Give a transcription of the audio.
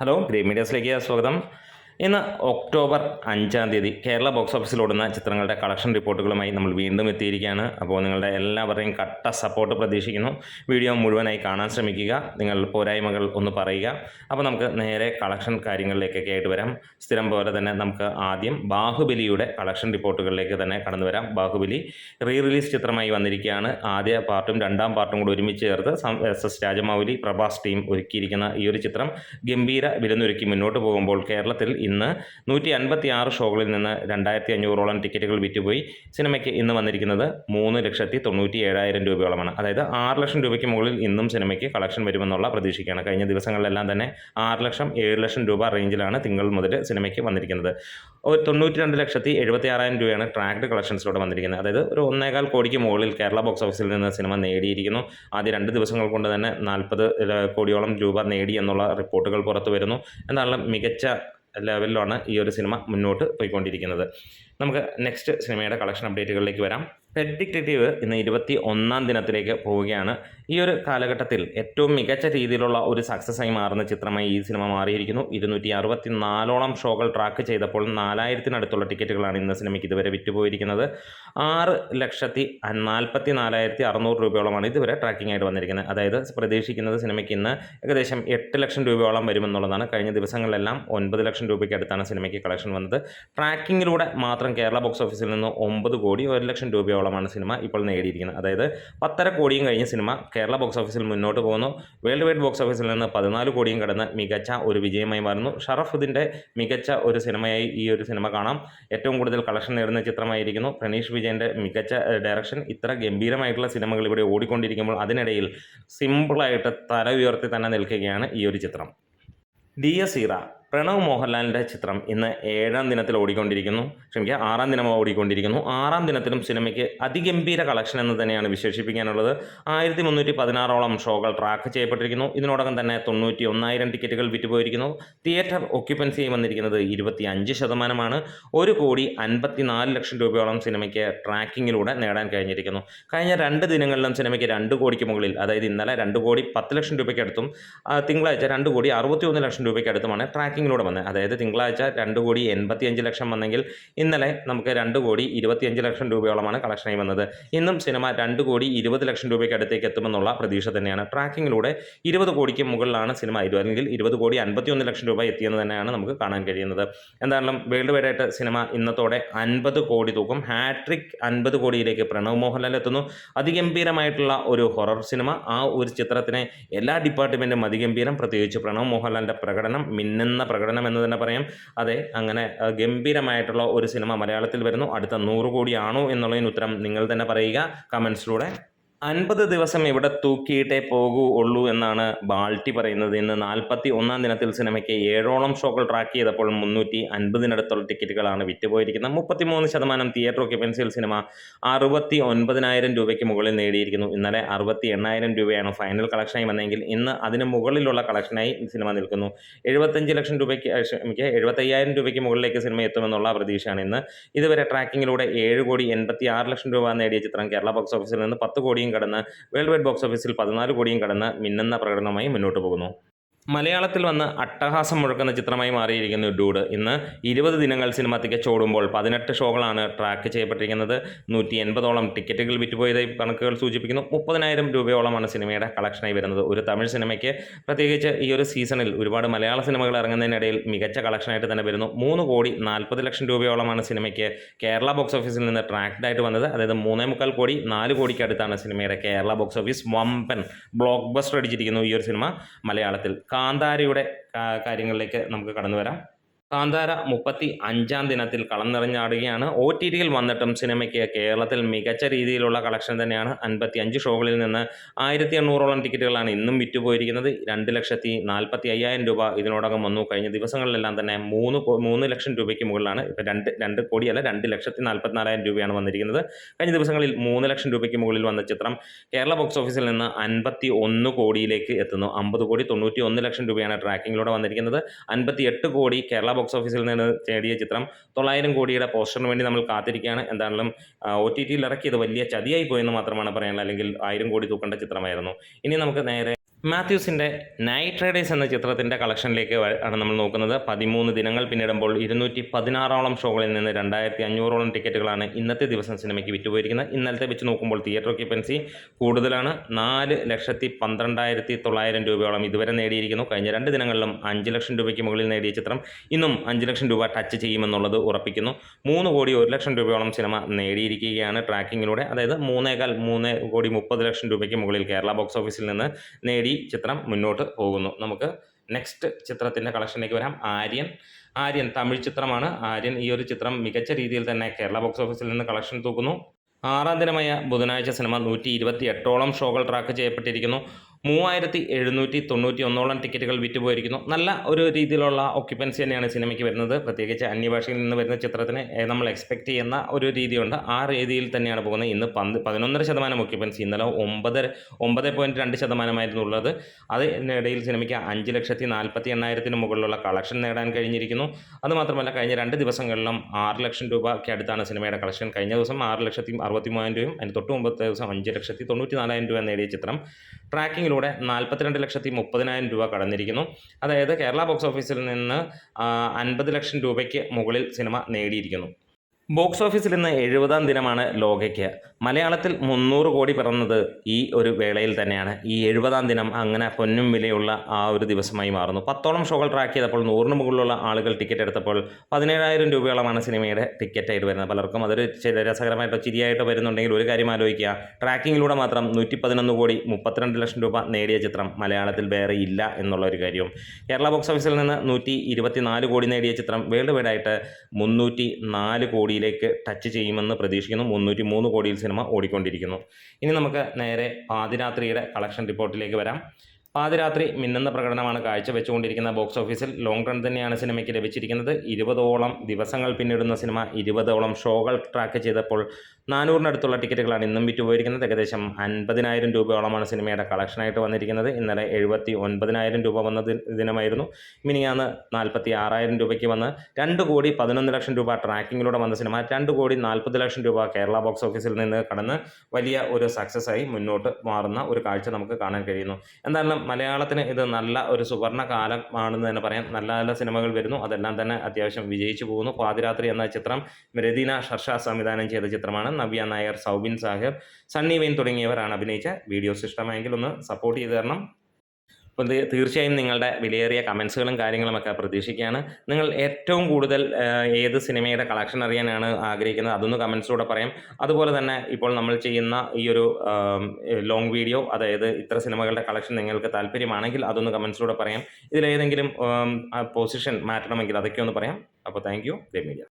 Hello green മീഡിയസിലേക്ക് സ്വാഗതം ഇന്ന് October അഞ്ചാം തീയതി കേരള ബോക്സ് ഓഫീസിൽ ഓടുന്ന ചിത്രങ്ങളുടെ കളക്ഷൻ റിപ്പോർട്ടുകളുമായി നമ്മൾ വീണ്ടും എത്തിയിരിക്കുകയാണ്. അപ്പോൾ നിങ്ങളുടെ എല്ലാവരുടെയും കട്ട സപ്പോർട്ട് പ്രതീക്ഷിക്കുന്നു. വീഡിയോ മുഴുവനായി കാണാൻ ശ്രമിക്കുക. നിങ്ങൾ പോരായ്മകൾ ഒന്ന് പറയുക. അപ്പോൾ നമുക്ക് നേരെ കളക്ഷൻ കാര്യങ്ങളിലേക്കൊക്കെ ആയിട്ട് വരാം. സ്ഥിരം പോലെ തന്നെ നമുക്ക് ആദ്യം ബാഹുബലിയുടെ കളക്ഷൻ റിപ്പോർട്ടുകളിലേക്ക് തന്നെ കടന്നു വരാം. ബാഹുബലി റീ റിലീസ് ചിത്രമായി വന്നിരിക്കുകയാണ്. ആദ്യ പാർട്ടും രണ്ടാം പാർട്ടും കൂടി ഒരുമിച്ച് ചേർത്ത് S S Rajamouli Prabhas team ഒരുക്കിയിരിക്കുന്ന ഈ ഒരു ചിത്രം ഗംഭീര വിലനൊരുക്കി മുന്നോട്ട് പോകുമ്പോൾ കേരളത്തിൽ ഇന്ന് നൂറ്റി അൻപത്തി ആറ് ഷോകളിൽ നിന്ന് രണ്ടായിരത്തി അഞ്ഞൂറോളം ടിക്കറ്റുകൾ വിറ്റുപോയി. സിനിമയ്ക്ക് ഇന്ന് വന്നിരിക്കുന്നത് മൂന്ന് ലക്ഷത്തി തൊണ്ണൂറ്റി ഏഴായിരം രൂപയോളമാണ്. അതായത് ആറ് ലക്ഷം രൂപയ്ക്ക് മുകളിൽ ഇന്നും സിനിമയ്ക്ക് കളക്ഷൻ വരുമെന്നുള്ള പ്രതീക്ഷയ്ക്കാണ് കഴിഞ്ഞ ദിവസങ്ങളിലെല്ലാം തന്നെ ആറ് ലക്ഷം ഏഴ് ലക്ഷം രൂപ റേഞ്ചിലാണ് തിങ്കൾ മുതൽ സിനിമയ്ക്ക് വന്നിരിക്കുന്നത്. തൊണ്ണൂറ്റി രണ്ട് ലക്ഷത്തി എഴുപത്തി ആറായിരം രൂപയാണ് ട്രാക്ട് കളക്ഷൻസിലൂടെ വന്നിരിക്കുന്നത്. അതായത് ഒരു ഒന്നേകാൽ കോടിക്ക് മുകളിൽ കേരള ബോക്സ് ഓഫീസിൽ നിന്ന് സിനിമ നേടിയിരിക്കുന്നു. ആദ്യ രണ്ട് ദിവസങ്ങൾ കൊണ്ട് തന്നെ നാൽപ്പത് കോടിയോളം രൂപ നേടി എന്നുള്ള റിപ്പോർട്ടുകൾ പുറത്തു വരുന്നു. എന്നാലും മികച്ച ലെവലിലാണ് ഈ ഒരു സിനിമ മുന്നോട്ട് പോയിക്കൊണ്ടിരിക്കുന്നത്. നമുക്ക് നെക്സ്റ്റ് സിനിമയുടെ കളക്ഷൻ അപ്ഡേറ്റുകളിലേക്ക് വരാം. പെറ്റ് ഇന്ന് ഇരുപത്തി ഒന്നാം ദിനത്തിലേക്ക് പോവുകയാണ്. ഈ ഒരു കാലഘട്ടത്തിൽ ഏറ്റവും മികച്ച രീതിയിലുള്ള ഒരു സക്സസ്സായി മാറുന്ന ചിത്രമായി ഈ സിനിമ മാറിയിരിക്കുന്നു. ഇരുന്നൂറ്റി അറുപത്തി നാലോളം ഷോകൾ ട്രാക്ക് ചെയ്തപ്പോൾ നാലായിരത്തിനടുത്തുള്ള ടിക്കറ്റുകളാണ് ഇന്ന് സിനിമയ്ക്ക് ഇതുവരെ വിറ്റുപോയിരിക്കുന്നത്. ആറ് ലക്ഷത്തി നാൽപ്പത്തി നാലായിരത്തി അറുന്നൂറ് രൂപയോളമാണ് ഇതുവരെ ട്രാക്കിംഗ് ആയിട്ട് വന്നിരിക്കുന്നത്. അതായത് പ്രതീക്ഷിക്കുന്നത് സിനിമയ്ക്ക് ഇന്ന് ഏകദേശം എട്ട് ലക്ഷം രൂപയോളം വരുമെന്നുള്ളതാണ്. കഴിഞ്ഞ ദിവസങ്ങളിലെല്ലാം ഒൻപത് ലക്ഷം രൂപയ്ക്ക് അടുത്താണ് സിനിമയ്ക്ക് കളക്ഷൻ വന്നത്. ട്രാക്കിങ്ങിലൂടെ മാത്രം കേരള ബോക്സ് ഓഫീസിൽ നിന്ന് ഒമ്പത് കോടി ഒരു ലക്ഷം രൂപയോളമാണ് സിനിമ ഇപ്പോൾ നേടിയിരിക്കുന്നത്. അതായത് പത്തര കോടിയും കഴിഞ്ഞ സിനിമ കേരള ബോക്സ് ഓഫീസിൽ മുന്നോട്ട് പോകുന്നു. വേൾഡ് വൈഡ് ബോക്സ് ഓഫീസിൽ നിന്ന് പതിനാല് കോടിയും കടന്ന് മികച്ച ഒരു വിജയമായി മാറുന്നു. ഷറഫുദ്ദീന്റെ മികച്ച ഒരു സിനിമയായി ഈ ഒരു സിനിമ കാണാം. ഏറ്റവും കൂടുതൽ കളക്ഷൻ നേടുന്ന ചിത്രമായിരിക്കുന്നു. പ്രണീഷ് വിജയന്റെ മികച്ച ഡയറക്ഷൻ. ഇത്ര ഗംഭീരമായിട്ടുള്ള സിനിമകൾ ഇവിടെ ഓടിക്കൊണ്ടിരിക്കുമ്പോൾ അതിനിടയിൽ സിമ്പിളായിട്ട് തല ഉയർത്തി തന്നെ നിൽക്കുകയാണ് ഈ ഒരു ചിത്രം. ഡി എസ് ഇറ പ്രണവ് മോഹൻലാലിന്റെ ചിത്രം ഇന്ന് ഏഴാം ദിനത്തിൽ ഓടിക്കൊണ്ടിരിക്കുന്നു. ക്ഷമിക്കുക ആറാം ദിനം ഓടിക്കൊണ്ടിരിക്കുന്നു. ആറാം ദിനത്തിലും സിനിമയ്ക്ക് അതിഗംഭീര കളക്ഷൻ എന്ന് തന്നെയാണ് വിശേഷിപ്പിക്കാനുള്ളത്. ആയിരത്തി മുന്നൂറ്റി പതിനാറോളം ഷോകൾ ട്രാക്ക് ചെയ്യപ്പെട്ടിരിക്കുന്നു. ഇതിനോടകം തന്നെ തൊണ്ണൂറ്റി ഒന്നായിരം ടിക്കറ്റുകൾ വിറ്റുപോയിരിക്കുന്നു. തിയേറ്റർ ഒക്യുപ്പൻസി വന്നിരിക്കുന്നത് ഇരുപത്തി അഞ്ച് ശതമാനമാണ്. ഒരു കോടി അൻപത്തി നാല് ലക്ഷം രൂപയോളം സിനിമയ്ക്ക് ട്രാക്കിങ്ങിലൂടെ നേടാൻ കഴിഞ്ഞിരിക്കുന്നു. കഴിഞ്ഞ രണ്ട് ദിനങ്ങളിലും സിനിമയ്ക്ക് രണ്ട് കോടിക്ക് മുകളിൽ അതായത് ഇന്നലെ രണ്ട് കോടി പത്ത് ലക്ഷം രൂപയ്ക്ക് അടുത്തും തിങ്കളാഴ്ച രണ്ട് കോടി അറുപത്തി ഒന്ന് ലക്ഷം രൂപയ്ക്ക് അടുത്തുമാണ് ട്രാക്കിങ്ങിലൂടെ വന്നത് അതായത് തിങ്കളാഴ്ച രണ്ട് കോടി എൺപത്തി അഞ്ച് ലക്ഷം വന്നെങ്കിൽ ഇന്നലെ നമുക്ക് രണ്ട് കോടി ഇരുപത്തിയഞ്ച് ലക്ഷം രൂപയോളമാണ് കളക്ഷനായി വന്നത്. ഇന്നും സിനിമ രണ്ട് കോടി ഇരുപത് ലക്ഷം രൂപയ്ക്ക് അടുത്തേക്ക് എത്തുമെന്നുള്ള പ്രതീക്ഷ തന്നെയാണ്. ട്രാക്കിങ്ങിലൂടെ ഇരുപത് കോടിക്ക് മുകളിലാണ് സിനിമ അല്ലെങ്കിൽ ഇരുപത് കോടി അൻപത്തി ഒന്ന് ലക്ഷം രൂപ എത്തിയെന്ന് തന്നെയാണ് നമുക്ക് കാണാൻ കഴിയുന്നത്. എന്തായാലും വേൾഡ് വൈഡ് ആയിട്ട് സിനിമ ഇന്നത്തോടെ അൻപത് കോടി തൂക്കും. ഹാട്രിക് അൻപത് കോടിയിലേക്ക് പ്രണവ് മോഹൻലാൽ എത്തുന്നു. അതിഗംഭീരമായിട്ടുള്ള ഒരു ഹൊറർ സിനിമ. ആ ഒരു ചിത്രത്തിനെ എല്ലാ ഡിപ്പാർട്ട്മെന്റും അതിഗംഭീരം പ്രത്യേകിച്ച് പ്രണവ് മോഹൻലാലിന്റെ പ്രകടനം മിന്നുന്ന പ്രകടനം എന്ന് തന്നെ പറയാം. അതെ അങ്ങനെ ഗംഭീരമായിട്ടുള്ള ഒരു സിനിമ മലയാളത്തിൽ വരുന്നു. അടുത്ത നൂറ് കോടിയാണോ എന്നുള്ളതിന് ഉത്തരം നിങ്ങൾ തന്നെ പറയുക. കമൻസിലൂടെ അൻപത് ദിവസം ഇവിടെ തൂക്കിയിട്ടേ പോകൂ ഉള്ളൂ എന്നാണ് ബാൾട്ടി പറയുന്നത്. ഇന്ന് നാൽപ്പത്തി ഒന്നാം ദിനത്തിൽ സിനിമയ്ക്ക് ഏഴോളം ഷോകൾ ട്രാക്ക് ചെയ്തപ്പോൾ മുന്നൂറ്റി അൻപതിനടുത്തുള്ള ടിക്കറ്റുകളാണ് വിറ്റുപോയിരിക്കുന്നത്. മുപ്പത്തിമൂന്ന് ശതമാനം തിയേറ്റർ ഒക്യുപ്പൻസിയിൽ സിനിമ അറുപത്തി ഒൻപതിനായിരം രൂപയ്ക്ക് മുകളിൽ നേടിയിരിക്കുന്നു. ഇന്നലെ അറുപത്തി എണ്ണായിരം രൂപയാണ് ഫൈനൽ കളക്ഷനായി വന്നെങ്കിൽ ഇന്ന് അതിന് മുകളിലുള്ള കളക്ഷനായി സിനിമ നിൽക്കുന്നു. എഴുപത്തഞ്ച് ലക്ഷം രൂപയ്ക്ക് ക്ഷമിക്കുക എഴുപത്തയ്യായിരം രൂപയ്ക്ക് മുകളിലേക്ക് സിനിമ എത്തുമെന്നുള്ള പ്രതീക്ഷയാണ് ഇന്ന്. ഇതുവരെ ട്രാക്കിങ്ങിലൂടെ ഏഴ് കോടി എൺപത്തി ആറ് ലക്ഷം രൂപ നേടിയ ചിത്രം കേരള ബോക്സ് ഓഫീസിൽ നിന്ന് പത്ത് കോടിയും കടന്ന് വേൾഡ് വൈഡ് ബോക്സ് ഓഫീസിൽ പതിനാല് കോടിയും കടന്ന് മിന്നുന്ന പ്രകടനവുമായി മുന്നോട്ട് പോകുന്നു. മലയാളത്തിൽ വന്ന് അട്ടഹാസം മുഴക്കുന്ന ചിത്രമായി മാറിയിരിക്കുന്നു ഡൂഡ്. ഇന്ന് ഇരുപത് ദിനങ്ങൾ സിനിമ തികച്ചോടുമ്പോൾ പതിനെട്ട് ഷോകളാണ് ട്രാക്ക് ചെയ്യപ്പെട്ടിരിക്കുന്നത്. നൂറ്റി എൺപതോളം ടിക്കറ്റുകൾ വിറ്റുപോയതായി കണക്കുകൾ സൂചിപ്പിക്കുന്നു. മുപ്പതിനായിരം രൂപയോളമാണ് സിനിമയുടെ കളക്ഷനായി വരുന്നത്. ഒരു തമിഴ് സിനിമയ്ക്ക് പ്രത്യേകിച്ച് ഈ ഒരു സീസണിൽ ഒരുപാട് മലയാള സിനിമകൾ ഇറങ്ങുന്നതിനിടയിൽ മികച്ച കളക്ഷനായിട്ട് തന്നെ വരുന്നു. മൂന്ന് കോടി നാൽപ്പത് ലക്ഷം രൂപയോളമാണ് സിനിമയ്ക്ക് കേരള ബോക്സ് ഓഫീസിൽ നിന്ന് ട്രാക്ഡായിട്ട് വന്നത്. അതായത് മൂന്നേ മുക്കാൽ കോടി നാല് കോടിക്കടുത്താണ് സിനിമയുടെ കേരള ബോക്സ് ഓഫീസ്. വമ്പൻ ബ്ലോക്ക് ബസ്റ്റർ അടിച്ചിരിക്കുന്നു ഈ ഒരു സിനിമ മലയാളത്തിൽ. കാന്താരയുടെ കാര്യങ്ങളിലേക്ക് നമുക്ക് കടന്നു വരാം കാന്താര മുപ്പത്തി അഞ്ചാം ദിനത്തിൽ കളം നിറഞ്ഞാടുകയാണ് ഒ ടി ടിയിൽ വന്നിട്ടും സിനിമയ്ക്ക് കേരളത്തിൽ മികച്ച രീതിയിലുള്ള കളക്ഷൻ തന്നെയാണ്. അൻപത്തി അഞ്ച് ഷോകളിൽ നിന്ന് ആയിരത്തി എണ്ണൂറോളം ടിക്കറ്റുകളാണ് ഇന്നും വിറ്റുപോയിരിക്കുന്നത്. രണ്ട് ലക്ഷത്തി നാൽപ്പത്തി അയ്യായിരം രൂപ ഇതിനോടകം വന്നു. കഴിഞ്ഞ ദിവസങ്ങളിലെല്ലാം തന്നെ മൂന്ന് മൂന്ന് ലക്ഷം രൂപയ്ക്ക് മുകളിലാണ്. ഇപ്പോൾ രണ്ട് രണ്ട് കോടിയല്ല രണ്ട് ലക്ഷത്തി നാൽപ്പത്തിനാലായിരം രൂപയാണ് വന്നിരിക്കുന്നത്. കഴിഞ്ഞ ദിവസങ്ങളിൽ മൂന്ന് ലക്ഷം രൂപയ്ക്ക് മുകളിൽ വന്ന ചിത്രം കേരള ബോക്സ് ഓഫീസിൽ നിന്ന് അൻപത്തി ഒന്ന് കോടിയിലേക്ക് എത്തുന്നു. അമ്പത് കോടി തൊണ്ണൂറ്റി ഒന്ന് ലക്ഷം രൂപയാണ് ട്രാക്കിങ്ങിലൂടെ വന്നിരിക്കുന്നത്. അൻപത്തി എട്ട് കോടി കേരള ബോക്സ് ഓഫീസിൽ നിന്ന് നേടിയ ചിത്രം. തൊള്ളായിരം കോടിയുടെ പോസ്റ്ററിന് വേണ്ടി നമ്മൾ കാത്തിരിക്കുകയാണ്. എന്താണെങ്കിലും ഒ ടി ടിയിൽ ഇറക്കിയത് വലിയ ചതിയായി പോയെന്ന് മാത്രമാണ് പറയാനുള്ളത്. അല്ലെങ്കിൽ ആയിരം കോടി തൂക്കേണ്ട ചിത്രമായിരുന്നു. ഇനി നമുക്ക് നേരെ മാത്യൂസിന്റെ നൈറ്റ് റൈഡേഴ്സ് എന്ന ചിത്രത്തിന്റെ കളക്ഷനിലേക്ക് ആണ് നമ്മൾ നോക്കുന്നത്. പതിമൂന്ന് ദിനങ്ങൾ പിന്നിടുമ്പോൾ ഇരുന്നൂറ്റി പതിനാറോളം ഷോകളിൽ നിന്ന് രണ്ടായിരത്തി അഞ്ഞൂറോളം ടിക്കറ്റുകളാണ് ഇന്നത്തെ ദിവസം സിനിമയ്ക്ക് വിറ്റുപോയിരിക്കുന്നത്. ഇന്നലത്തെ വെച്ച് നോക്കുമ്പോൾ തിയേറ്റർ ഓക്യുപ്പൻസി കൂടുതലാണ്. നാല് ലക്ഷത്തി പന്ത്രണ്ടായിരത്തി തൊള്ളായിരം രൂപയോളം ഇതുവരെ നേടിയിരിക്കുന്നു. കഴിഞ്ഞ രണ്ട് ദിനങ്ങളിലും അഞ്ച് ലക്ഷം രൂപയ്ക്ക് മുകളിൽ നേടിയ ചിത്രം ഇന്നും അഞ്ച് ലക്ഷം രൂപ ടച്ച് ചെയ്യുമെന്നുള്ളത് ഉറപ്പിക്കുന്നു. മൂന്ന് കോടി ഒരു ലക്ഷം രൂപയോളം സിനിമ നേടിയിരിക്കുകയാണ് ട്രാക്കിങ്ങിലൂടെ അതായത് മൂന്നേകാൽ മൂന്ന് കോടി മുപ്പത് ലക്ഷം രൂപയ്ക്ക് മുകളിൽ കേരള ബോക്സ് ഓഫീസിൽ നിന്ന് നേടി ചിത്രം മുന്നോട്ട് പോകുന്നു. നമുക്ക് നെക്സ്റ്റ് ചിത്രത്തിന്റെ കളക്ഷനിലേക്ക് വരാം. ആര്യൻ. ആര്യൻ തമിഴ് ചിത്രമാണ്. ആര്യൻ ഈ ഒരു ചിത്രം മികച്ച രീതിയിൽ തന്നെ കേരള ബോക്സ് ഓഫീസിൽ നിന്ന് കളക്ഷൻ തൂക്കുന്നു. ആറാം ദിനമായ ബുധനാഴ്ച സിനിമ നൂറ്റി ഇരുപത്തി എട്ടോളം ഷോകൾ ട്രാക്ക് ചെയ്യപ്പെട്ടിരിക്കുന്നു. മൂവായിരത്തി എഴുന്നൂറ്റി തൊണ്ണൂറ്റി ഒന്നോളം ടിക്കറ്റുകൾ വിറ്റുപോയിരിക്കുന്നു. നല്ല ഒരു രീതിയിലുള്ള ഒക്യുപ്പൻസി തന്നെയാണ് സിനിമയ്ക്ക് വരുന്നത്. പ്രത്യേകിച്ച് അന്യഭാഷയിൽ നിന്ന് വരുന്ന ചിത്രത്തിന് നമ്മൾ എക്സ്പെക്ട് ചെയ്യുന്ന ഒരു രീതിയുണ്ട്. ആ രീതിയിൽ തന്നെയാണ് പോകുന്നത്. ഇന്ന് പന്ത് പതിനൊന്നര ശതമാനം ഒക്യുപ്പൻസി ഇന്നലെ ഒമ്പത് ഒമ്പത് പോയിന്റ് രണ്ട് ശതമാനമായിരുന്നു ഉള്ളത്. അതിനിടയിൽ സിനിമയ്ക്ക് അഞ്ച് ലക്ഷത്തി നാൽപ്പത്തി എണ്ണായിരത്തിന് മുകളിലുള്ള കളക്ഷൻ നേടാൻ കഴിഞ്ഞിരിക്കുന്നു. അതുമാത്രമല്ല കഴിഞ്ഞ രണ്ട് ദിവസങ്ങളിലും ആറ് ലക്ഷം രൂപയ്ക്ക് അടുത്താണ് സിനിമയുടെ കളക്ഷൻ കഴിഞ്ഞ ദിവസം ആറ് ലക്ഷത്തി അറുപത്തി മൂവായിരം രൂപയും അതിന് തൊട്ട് മുമ്പത്തെ ദിവസം അഞ്ച് ലക്ഷത്തി തൊണ്ണൂറ്റി നാലായിരം രൂപ നേടിയ ചിത്രം. ട്രാക്കിങ്ങിലൂടെ നാൽപ്പത്തിരണ്ട് ലക്ഷത്തി മുപ്പതിനായിരം രൂപ കടന്നിരിക്കുന്നു. അതായത് കേരള ബോക്സ് ഓഫീസിൽ നിന്ന് അൻപത് ലക്ഷം രൂപയ്ക്ക് മുകളിൽ സിനിമ നേടിയിരിക്കുന്നു. ബോക്സ് ഓഫീസിൽ ഇന്ന് എഴുപതാം ദിനമാണ് ലോകയ്ക്ക്. മലയാളത്തിൽ മുന്നൂറ് കോടി പിറന്നത് ഈ ഒരു വേളയിൽ തന്നെയാണ്. ഈ എഴുപതാം ദിനം അങ്ങനെ പൊന്നും വിലയുള്ള ആ ഒരു ദിവസമായി മാറുന്നു. പത്തോളം ഷോകൾ ട്രാക്ക് ചെയ്തപ്പോൾ നൂറിന് മുകളിലുള്ള ആളുകൾ ടിക്കറ്റ് എടുത്തപ്പോൾ പതിനേഴായിരം രൂപയോളമാണ് സിനിമയുടെ ടിക്കറ്റ് ടിക്കറ്റായിട്ട് വരുന്നത്. പലർക്കും അതൊരു രസകരമായിട്ടോ ചിരിയായിട്ടോ വരുന്നുണ്ടെങ്കിൽ ഒരു കാര്യം ആലോചിക്കുക. ട്രാക്കിങ്ങിലൂടെ മാത്രം നൂറ്റി പതിനൊന്ന് കോടി മുപ്പത്തിരണ്ട് ലക്ഷം രൂപ നേടിയ ചിത്രം മലയാളത്തിൽ വേറെ ഇല്ല എന്നുള്ള ഒരു കാര്യവും കേരള ബോക്സ് ഓഫീസിൽ നിന്ന് നൂറ്റി കോടി നേടിയ ചിത്രം വേൾഡ് വൈഡായിട്ട് മുന്നൂറ്റി നാല് കോടിയിലേക്ക് ടച്ച് ചെയ്യുമെന്ന് പ്രതീക്ഷിക്കുന്നു. മുന്നൂറ്റി മൂന്ന് കോടിയിൽ സിനിമ ഓടിക്കൊണ്ടിരിക്കുന്നു. ഇനി നമുക്ക് നേരെ പാതിരാത്രിയുടെ കളക്ഷൻ റിപ്പോർട്ടിലേക്ക് വരാം. പാതിരാത്രി മിന്നുന്ന പ്രകടനമാണ് കാഴ്ചവെച്ചുകൊണ്ടിരിക്കുന്ന ബോക്സ് ഓഫീസിൽ. ലോങ് റൺ തന്നെയാണ് സിനിമയ്ക്ക് ലഭിച്ചിരിക്കുന്നത്. ഇരുപതോളം ദിവസങ്ങൾ പിന്നിടുന്ന സിനിമ ഇരുപതോളം ഷോകൾ ട്രാക്ക് ചെയ്തപ്പോൾ നാനൂറിനടുത്തുള്ള ടിക്കറ്റുകളാണ് ഇന്നും വിറ്റുപോയിരിക്കുന്നത്. ഏകദേശം അൻപതിനായിരം രൂപയോളമാണ് സിനിമയുടെ കളക്ഷനായിട്ട് വന്നിരിക്കുന്നത്. ഇന്നലെ എഴുപത്തി ഒൻപതിനായിരം രൂപ വന്ന ദിനമായിരുന്നു. മിനിയാന്ന് നാൽപ്പത്തി ആറായിരം രൂപയ്ക്ക് വന്ന് രണ്ട് കോടി പതിനൊന്ന് ലക്ഷം രൂപ ട്രാക്കിങ്ങിലൂടെ വന്ന സിനിമ. രണ്ട് കോടി നാൽപ്പത് ലക്ഷം രൂപ കേരള ബോക്സ് ഓഫീസിൽ നിന്ന് കടന്ന് വലിയ ഒരു സക്സസ്സായി മുന്നോട്ട് മാറുന്ന ഒരു കാഴ്ച നമുക്ക് കാണാൻ കഴിയുന്നു. എന്തായാലും മലയാളത്തിന് ഇത് നല്ല ഒരു സുവർണ കാലമാണെന്ന് തന്നെ പറയാം. നല്ല നല്ല സിനിമകൾ വരുന്നു. അതെല്ലാം തന്നെ അത്യാവശ്യം വിജയിച്ചു പോകുന്നു. പാതിരാത്രി എന്ന ചിത്രം രതീന ഷർഷ സംവിധാനം ചെയ്ത ചിത്രമാണ്. നവ്യ നായർ സൗബിൻ സാഹിബ് സണ്ണി വെയിൻ തുടങ്ങിയവരാണ് അഭിനയിച്ച വീഡിയോസ്. ഇഷ്ടമായെങ്കിൽ ഒന്ന് സപ്പോർട്ട് ചെയ്ത് തരണം. അപ്പോൾ തീർച്ചയായും നിങ്ങളുടെ വിലയേറിയ കമൻസുകളും കാര്യങ്ങളുമൊക്കെ പ്രതീക്ഷിക്കുകയാണ്. നിങ്ങൾ ഏറ്റവും കൂടുതൽ ഏത് സിനിമയുടെ കളക്ഷൻ അറിയാനാണ് ആഗ്രഹിക്കുന്നത് അതൊന്ന് കമൻസിലൂടെ പറയാം. അതുപോലെ തന്നെ ഇപ്പോൾ നമ്മൾ ചെയ്യുന്ന ഈ ഒരു ലോങ് വീഡിയോ അതായത് ഇത്ര സിനിമകളുടെ കളക്ഷൻ നിങ്ങൾക്ക് താല്പര്യമാണെങ്കിൽ അതൊന്ന് കമൻസിലൂടെ പറയാം. ഇതിലേതെങ്കിലും പൊസിഷൻ മാറ്റണമെങ്കിൽ അതൊക്കെ ഒന്ന് പറയാം. അപ്പോൾ താങ്ക് യു മീഡിയ